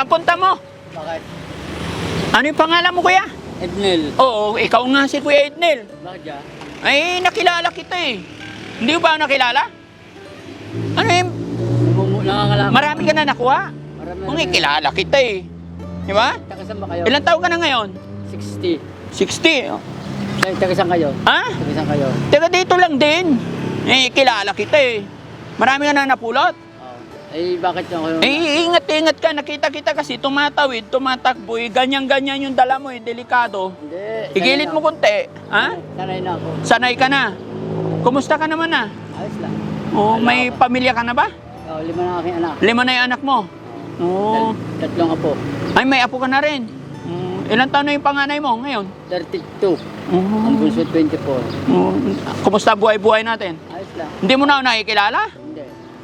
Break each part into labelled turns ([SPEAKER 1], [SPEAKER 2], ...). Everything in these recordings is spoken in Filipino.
[SPEAKER 1] Saan punta mo?
[SPEAKER 2] Bakit?
[SPEAKER 1] Ano yung pangalan mo, kuya?
[SPEAKER 2] Ednel.
[SPEAKER 1] Oo, ikaw nga si Kuya Ednel.
[SPEAKER 2] Bakit ya?
[SPEAKER 1] Ay, nakilala kita eh. Hindi mo ba nakilala? Ano yung,
[SPEAKER 2] nakakalaman.
[SPEAKER 1] marami ka na nakuha?
[SPEAKER 2] Marami.
[SPEAKER 1] Kung kilala kita eh. Di ba?
[SPEAKER 2] Taga saan ba kayo?
[SPEAKER 1] Ilang taon ka na ngayon?
[SPEAKER 2] 60.
[SPEAKER 1] 60. oh.
[SPEAKER 2] Taga taga saan kayo?
[SPEAKER 1] Ha?
[SPEAKER 2] Taga saan kayo?
[SPEAKER 1] Taga dito lang din. Eh, kilala kita eh. Marami ka na napulot.
[SPEAKER 2] Oh. Eh, bakit yung
[SPEAKER 1] Eh, ingat-ingat ka. Nakita kita kasi tumatawid, tumatakbo. Eh, ganyan-ganyan yung dala mo eh. Delikado.
[SPEAKER 2] Hindi.
[SPEAKER 1] Igilit mo konti. Ha?
[SPEAKER 2] Sanay na ako.
[SPEAKER 1] Sanay ka na. Kumusta ka naman ah?
[SPEAKER 2] Ayos lang.
[SPEAKER 1] Oh,
[SPEAKER 2] Wala
[SPEAKER 1] may
[SPEAKER 2] ako.
[SPEAKER 1] pamilya ka na ba?
[SPEAKER 2] Oh, lima na aking anak.
[SPEAKER 1] Lima na yung anak mo. Oo.
[SPEAKER 2] Tat- Tatlong apo.
[SPEAKER 1] Ay, may apo ka na rin. Mm, ilang taon na yung panganay mo ngayon?
[SPEAKER 2] 32. Ang
[SPEAKER 1] Oo.
[SPEAKER 2] bunso 24.
[SPEAKER 1] Oo. Kumusta buhay-buhay natin?
[SPEAKER 2] Ayos lang.
[SPEAKER 1] Hindi mo na ako nakikilala?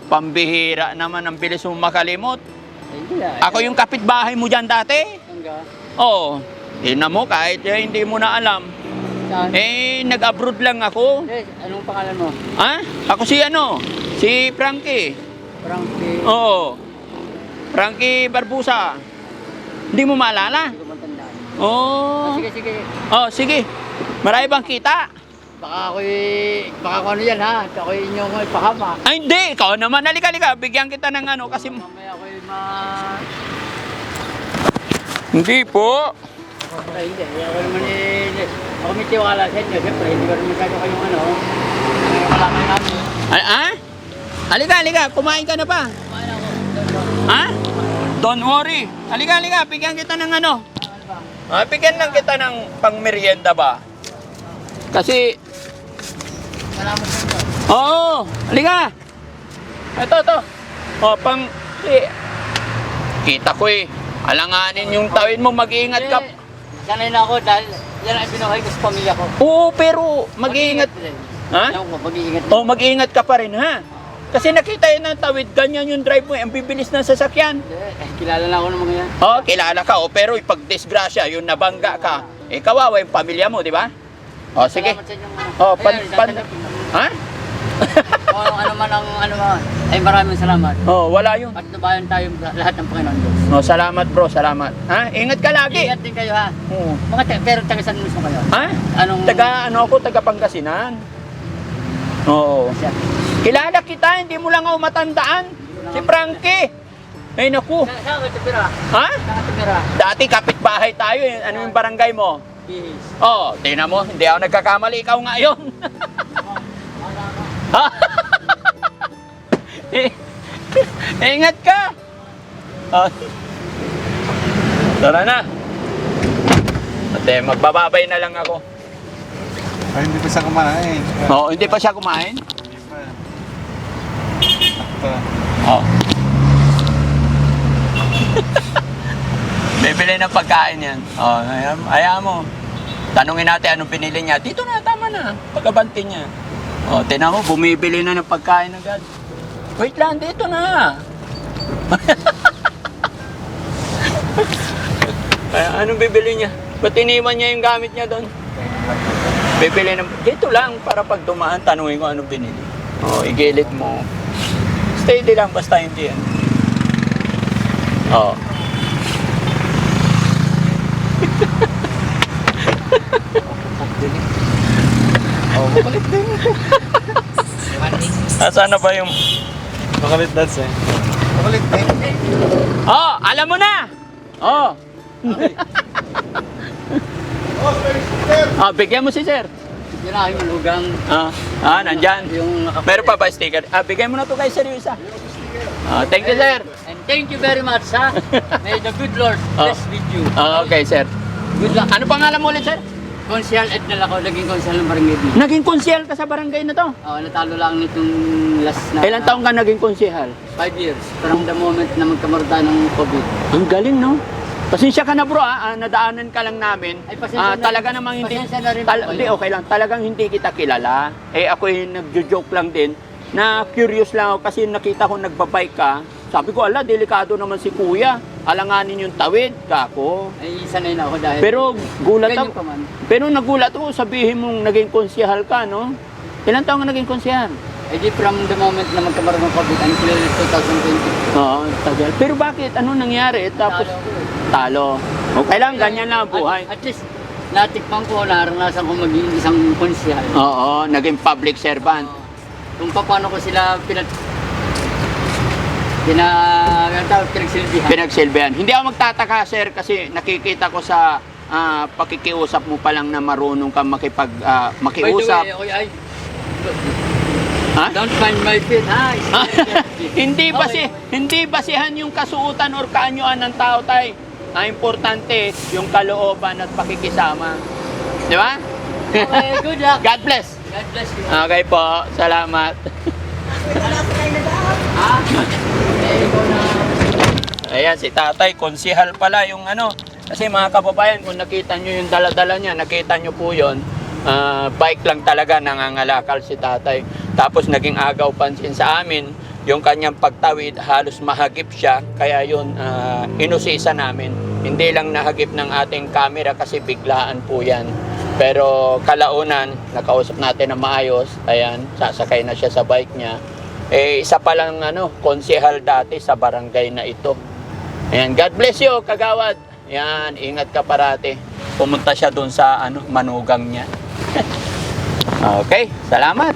[SPEAKER 1] Pambihira naman, ang bilis mo makalimot.
[SPEAKER 2] Ah.
[SPEAKER 1] Ako yung kapitbahay mo dyan dati. Oo. Tingnan mo, kahit eh, hindi mo na alam.
[SPEAKER 2] Saan?
[SPEAKER 1] Eh, nag-abroad lang ako.
[SPEAKER 2] Eh, anong pangalan mo?
[SPEAKER 1] Ha? Ako si ano? Si Frankie.
[SPEAKER 2] Frankie.
[SPEAKER 1] Oo. Frankie Barbusa. Hindi mo maalala?
[SPEAKER 2] Hindi ko matandaan.
[SPEAKER 1] Oo.
[SPEAKER 2] Ah, sige, sige.
[SPEAKER 1] Oh, sige. Marami bang kita?
[SPEAKER 2] Baka ako'y, baka kung ano yan ha. Ako'y inyong ipahama.
[SPEAKER 1] Ay, hindi. Ikaw naman. Halika, halika. Bigyan kita ng ano kasi...
[SPEAKER 2] Mamaya ako'y ma...
[SPEAKER 1] Hindi po.
[SPEAKER 2] Ay, hindi. Ako naman eh... Ako may tiwala sa inyo. Siyempre, hindi ko rin masyado kayong ano. Yung malaman namin.
[SPEAKER 1] Ay, ah? Halika, halika. Kumain ka na pa.
[SPEAKER 2] Kumain ako.
[SPEAKER 1] Ha? Don't worry. Halika, halika. Bigyan kita ng ano. Ah, bigyan lang kita ng pangmerienda ba? Kasi...
[SPEAKER 2] Salamat sa inyo.
[SPEAKER 1] Oo. Halika. Ito, ito. O, pang... Eh, kita ko eh. Alanganin yung tawid mo. Mag-iingat ka.
[SPEAKER 2] Eh, Sanay na ako dahil yan ang binuhay ko sa pamilya ko.
[SPEAKER 1] Oo, pero mag-iingat. Ha?
[SPEAKER 2] Mag-iingat din.
[SPEAKER 1] O, mag-iingat ka pa rin, ha? Kasi nakita yun ng tawid, ganyan yung drive mo, eh, ang bibilis ng sasakyan.
[SPEAKER 2] Eh, kilala na ako ng mga yan.
[SPEAKER 1] Oh, kilala ka, o, pero pag disgrasya, yung nabangga ka, eh, kawawa yung pamilya mo, di ba? O, sige.
[SPEAKER 2] Salamat sa inyong ano.
[SPEAKER 1] Oh, pan-
[SPEAKER 2] Ayun,
[SPEAKER 1] pan-
[SPEAKER 2] tatanggapin ko.
[SPEAKER 1] Ha?
[SPEAKER 2] Kung ano, ano man ang ano man. Ay maraming salamat.
[SPEAKER 1] Oh, wala yun.
[SPEAKER 2] Patnubayan tayo lahat ng Panginoon Diyos.
[SPEAKER 1] Oh, salamat bro, salamat. Ha? Ingat ka lagi.
[SPEAKER 2] Ingat din kayo ha.
[SPEAKER 1] Oo.
[SPEAKER 2] Mga ta- pero taga saan mismo kayo?
[SPEAKER 1] Ha?
[SPEAKER 2] Anong...
[SPEAKER 1] Taga, ano ako, taga Pangasinan. Oo.
[SPEAKER 2] Siya.
[SPEAKER 1] Kilala kita, hindi mo lang ako matandaan. Si Frankie. Ay, naku.
[SPEAKER 2] Sa- Saan ka tupira?
[SPEAKER 1] Ha?
[SPEAKER 2] Saan ka tupira?
[SPEAKER 1] Dati kapitbahay tayo, eh. ano yung barangay mo?
[SPEAKER 2] Bihis.
[SPEAKER 1] Oh, tingnan mo, hindi ako nagkakamali, ikaw nga yun. Ha? Eh, Ingat ka. Ah. Tara na. Ate, magbababay na lang ako.
[SPEAKER 3] Ay, hindi pa siya kumain.
[SPEAKER 1] Oo, hindi pa siya kumain.
[SPEAKER 3] Hindi pa. Ito.
[SPEAKER 1] Oo. Bibili ng pagkain yan. Oh, ayan, ayan mo. Tanungin natin anong pinili niya. Dito na, tama na. Pagkabanti niya. Oh, tinan mo, bumibili na ng pagkain agad. Wait lang, dito na. Ay, anong bibili niya? Ba't iniwan niya yung gamit niya doon? Bibili ng... Dito lang, para pag dumaan, tanungin ko anong binili. Oh, igilid mo. Steady lang, basta hindi yan. Oh.
[SPEAKER 3] Oh, makulit din.
[SPEAKER 1] Nasaan na ba yung...
[SPEAKER 3] Makulit dance eh. Makulit din.
[SPEAKER 1] Oh, alam mo na! Oh. ah, bigyan mo si sir.
[SPEAKER 2] Yun ang aking malugang.
[SPEAKER 1] Ah, ah nandyan.
[SPEAKER 2] Yung naka-
[SPEAKER 1] Meron pa ba sticker? Ah, bigyan mo na to kay sir yung isa. Ah, thank you, sir.
[SPEAKER 2] And thank you very much ha. May the good Lord
[SPEAKER 1] Oh.
[SPEAKER 2] bless with you.
[SPEAKER 1] Ah, okay, sir.
[SPEAKER 2] Good luck.
[SPEAKER 1] Ano pangalan mo ulit, sir?
[SPEAKER 2] Konsyal Ednal ako, naging konsyal ng Barangay B.
[SPEAKER 1] Naging konsyel ka sa barangay na to.
[SPEAKER 2] Oh, natalo lang nitong last na...
[SPEAKER 1] Ilang taong ka naging konsyehal?
[SPEAKER 2] Five years. From the moment na magkamarta ng COVID.
[SPEAKER 1] Ang galing, no? Pasensya ka na bro, ah, Ah, nadaanan ka lang namin.
[SPEAKER 2] Ay, pasensya
[SPEAKER 1] Ah,
[SPEAKER 2] na
[SPEAKER 1] talaga namang hindi,
[SPEAKER 2] Pasensya na rin po
[SPEAKER 1] tal-
[SPEAKER 2] kayo.
[SPEAKER 1] hindi, okay lang. Talagang hindi kita kilala. Eh, ako yung nagjo-joke lang din. Na curious lang ako kasi nakita ko nagbabike ka. Sabi ko, ala, delikado naman si kuya. Alanganin yung tawid, kako.
[SPEAKER 2] Ay, sanay na ako dahil...
[SPEAKER 1] Pero gulat ako. Pero nagulat ako, sabihin mong naging konsyahal ka, no? Ilan taong ka naging konsyahal?
[SPEAKER 2] Eh di from the moment na magkaroon ng COVID until 2020.
[SPEAKER 1] Oo, tagal. Pero bakit? Ano nangyari? Tapos, talo. Okay lang, ganyan na buhay.
[SPEAKER 2] At, at least, natikpan ko, naranasan ko maging isang konsyal.
[SPEAKER 1] Oo, naging public servant.
[SPEAKER 2] Kung paano ko sila pinag... Pina... Yung tawag, pinagsilbihan.
[SPEAKER 1] Pinagsilbihan. Hindi ako magtataka, sir, kasi nakikita ko sa ah, pakikiusap mo pa lang na marunong ka makipag, ah,
[SPEAKER 2] By the
[SPEAKER 1] makiusap.
[SPEAKER 2] way, okay, ay,
[SPEAKER 1] Ha?
[SPEAKER 2] don't find my feet, ha?
[SPEAKER 1] hindi ba si
[SPEAKER 2] Okay.
[SPEAKER 1] hindi basihan yung kasuotan or kaanyuan ng tao tay. Ang importante yung kalooban at pakikisama. Di ba?
[SPEAKER 2] Okay, good luck.
[SPEAKER 1] God bless.
[SPEAKER 2] God bless you.
[SPEAKER 1] Okay po, salamat.
[SPEAKER 2] Ha?
[SPEAKER 1] Ayan, si tatay, konsihal pala yung ano. Kasi mga kababayan, kung nakita nyo yung daladala niya, nakita nyo po yon ah, bike lang talaga nangangalakal si tatay. Tapos naging agaw pansin sa amin, yung kanyang pagtawid, halos mahagip siya. Kaya yun, ah, inusisa namin. Hindi lang nahagip ng ating camera kasi biglaan po yan. Pero kalaunan, nakausap natin na maayos. Ayan, sasakay na siya sa bike niya. Eh, isa pa lang ano, konsehal dati sa barangay na ito. Ayan, God bless you, kagawad. Ayan, ingat ka parati. Pumunta siya doon sa ano, manugang niya. okay, salamat.